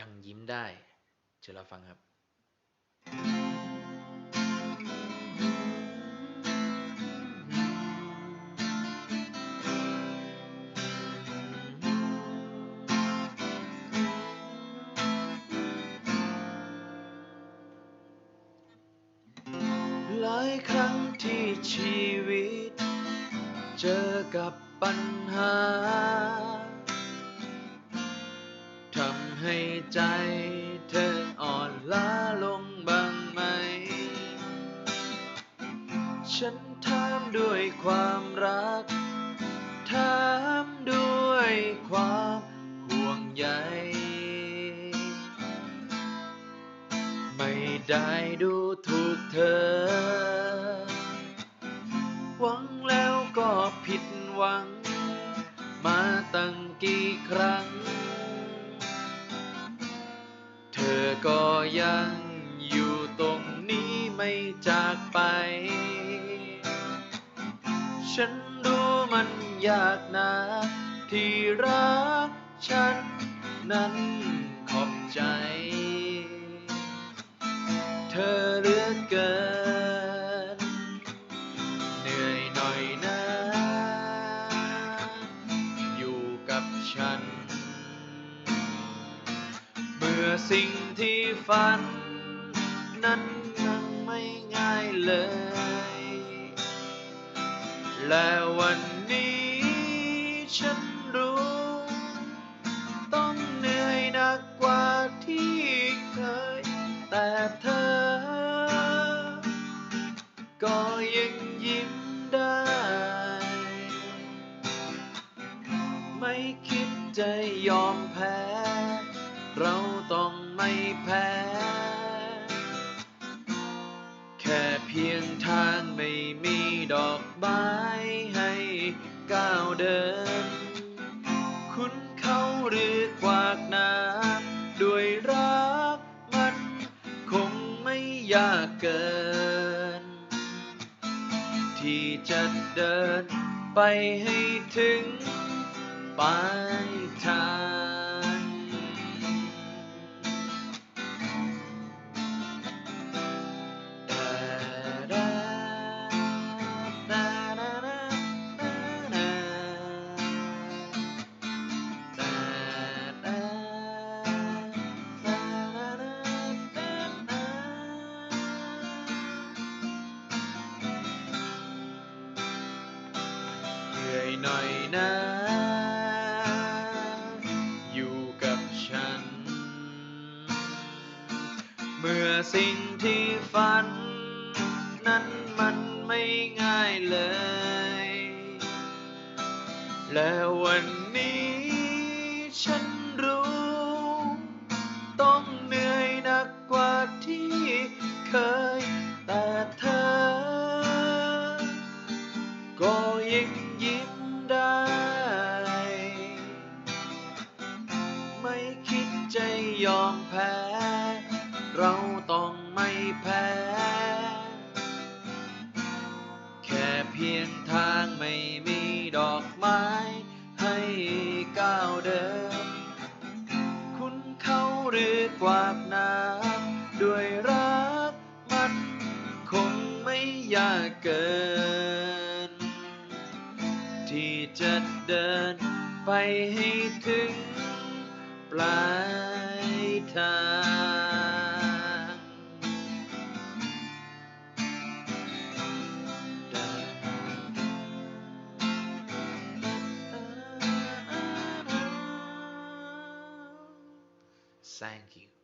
ยังยิ้มได้เชิญรับฟังครับหลายครั้งที่ชีวิต เจอกับปัญหา ใจเธออ่อนล้าลงบ้างไหม ฉันถามด้วยความรัก ถามด้วยความห่วงใย ไม่ได้ดูถูกเธอ หวังแล้วก็ผิดหวัง มาตั้งกี่ครั้ง อก็ยังอยู่ตรงนี้ไม่จากไป ฉันรู้มันยากนะที่รักฉันนั้นขอบใจ เธอเหลือเกิน เหนื่อยหน่อยนะ อยู่กับฉัน สิ่งที่ฝัน นั้นยังไม่ง่ายเลย และวันนี้ฉันรู้ ต้องเหนื่อยหนักกว่าที่เคย แต่เธอ ก็ยังยิ้มได้ ไม่คิดจะยอมแพ้ เราต้องไม่แพ้ แค่เพียงทางไม่มีดอกไม้ให้ก้าวเดิน คุณเขาหรือกวากน้ำด้วยรักมันคงไม่ยากเกิน ที่จะเดินไปให้ถึงปลายทาง หนื่อยหน่อยนะ อยู่กับฉัน เมื่อสิ่งที่ฝัน นั้นมันไม่ง่ายเลย และวันนี้ฉันรู้ ต้องเหนื่อยหนักกว่าที่เคย แต่เธอ ก็ยัง ยอมแพ้ เราต้องไม่แพ้ แค่เพียงทางไม่มีดอกไม้ ให้ก้าวเดิน คุณเขาหรือกวาดน้ำด้วยรักมันคงไม่ยากเกิน ที่จะเดินไปให้ถึงปลาย ทาง Thank you